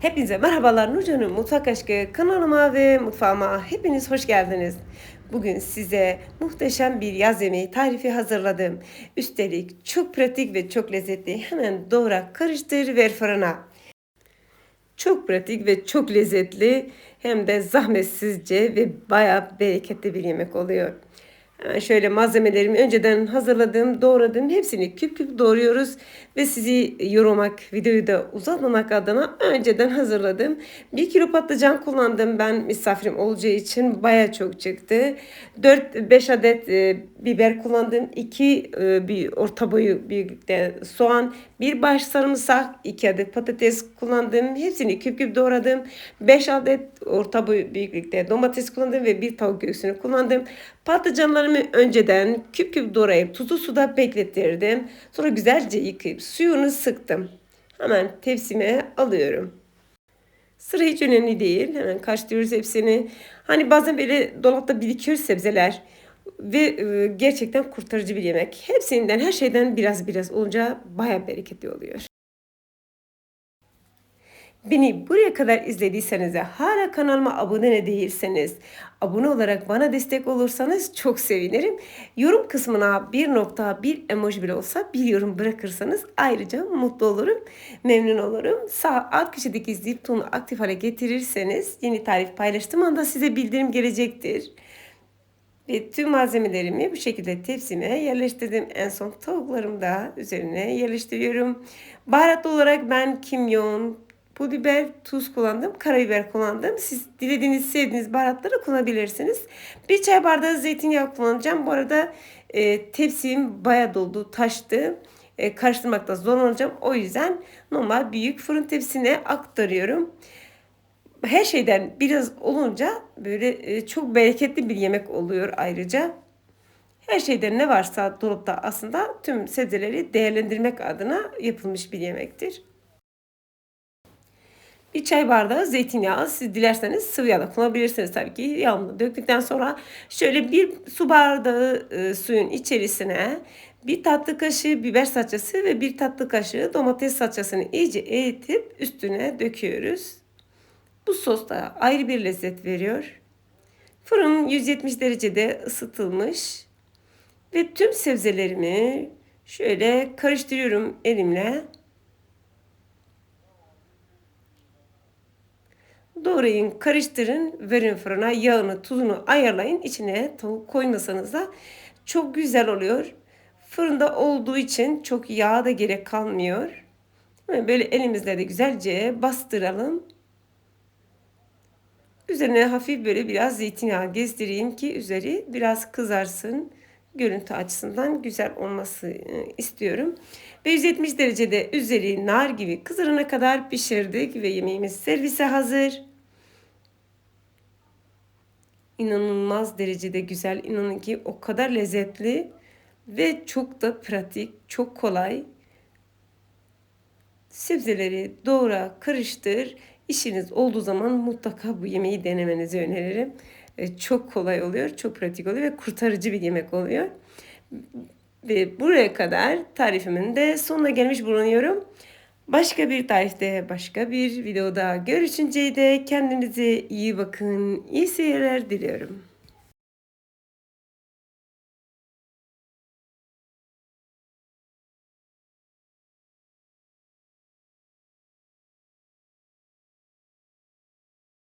Hepinize merhabalar Nurcan'ın Mutfak Aşkı kanalıma ve mutfağıma hepiniz hoş geldiniz. Bugün size muhteşem bir yaz yemeği tarifi hazırladım. Üstelik çok pratik ve çok lezzetli. Hemen doğra, karıştır, ver fırına. Çok pratik ve çok lezzetli hem de zahmetsizce ve bayağı bereketli bir yemek oluyor. Hemen şöyle malzemelerimi önceden hazırladım, doğradım. Hepsini küp küp doğruyoruz ve sizi yormak, videoyu da uzatmamak adına önceden hazırladım. Bir kilo patlıcan kullandım ben misafirim olacağı için baya çok çıktı. 4-5 adet e, biber kullandım. 2 e, bir orta boyu büyüklükte soğan, bir baş sarımsak, 2 adet patates kullandım. Hepsini küp küp doğradım. 5 adet orta boyu büyüklükte domates kullandım ve bir tavuk göğsünü kullandım. Patlıcanlarımı önceden küp küp doğrayıp tuzlu suda beklettirdim. Sonra güzelce yıkayıp suyunu sıktım. Hemen tepsime alıyorum. Sıra hiç önemli değil. Hemen karıştırıyoruz hepsini. Hani bazen böyle dolapta birikiyor sebzeler. Ve e, gerçekten kurtarıcı bir yemek. Hepsinden her şeyden biraz biraz olunca baya bereketli oluyor. Beni buraya kadar izlediyseniz ve hala kanalıma abone değilseniz, abone olarak bana destek olursanız çok sevinirim. Yorum kısmına bir nokta, bir emoji bile olsa bir yorum bırakırsanız ayrıca mutlu olurum, memnun olurum. Sağ alt köşedeki zil butonunu aktif hale getirirseniz yeni tarif paylaştığım anda size bildirim gelecektir. Ve tüm malzemelerimi bu şekilde tepsime yerleştirdim. En son tavuklarımı da üzerine yerleştiriyorum. Baharat olarak ben kimyon, pul biber, tuz kullandım. Karabiber kullandım. Siz dilediğiniz, sevdiğiniz baharatları kullanabilirsiniz. Bir çay bardağı zeytinyağı kullanacağım. Bu arada e, tepsim baya doldu, taştı. E, karıştırmakta zorlanacağım. O yüzden normal büyük fırın tepsine aktarıyorum. Her şeyden biraz olunca böyle e, çok bereketli bir yemek oluyor ayrıca. Her şeyden ne varsa dolapta aslında tüm sebzeleri değerlendirmek adına yapılmış bir yemektir. Bir çay bardağı zeytinyağı. Siz dilerseniz sıvı yağ da kullanabilirsiniz tabii ki. Yağını döktükten sonra şöyle bir su bardağı e, suyun içerisine bir tatlı kaşığı biber salçası ve bir tatlı kaşığı domates salçasını iyice eritip üstüne döküyoruz. Bu sos da ayrı bir lezzet veriyor. Fırın 170 derecede ısıtılmış ve tüm sebzelerimi şöyle karıştırıyorum elimle. Doğrayın, karıştırın, verin fırına. Yağını, tuzunu ayarlayın. İçine tavuk koymasanız da çok güzel oluyor. Fırında olduğu için çok yağ da gerek kalmıyor. Böyle elimizle de güzelce bastıralım. Üzerine hafif böyle biraz zeytinyağı gezdireyim ki üzeri biraz kızarsın. Görüntü açısından güzel olması e, istiyorum. Ve 170 derecede üzeri nar gibi kızarana kadar pişirdik ve yemeğimiz servise hazır. İnanılmaz derecede güzel. İnanın ki o kadar lezzetli ve çok da pratik, çok kolay. Sebzeleri doğra, karıştır. İşiniz olduğu zaman mutlaka bu yemeği denemenizi öneririm. E, çok kolay oluyor, çok pratik oluyor ve kurtarıcı bir yemek oluyor. Ve buraya kadar tarifimin de sonuna gelmiş bulunuyorum. Başka bir tarifte, başka bir videoda görüşünceye de kendinize iyi bakın. İyi seyirler diliyorum.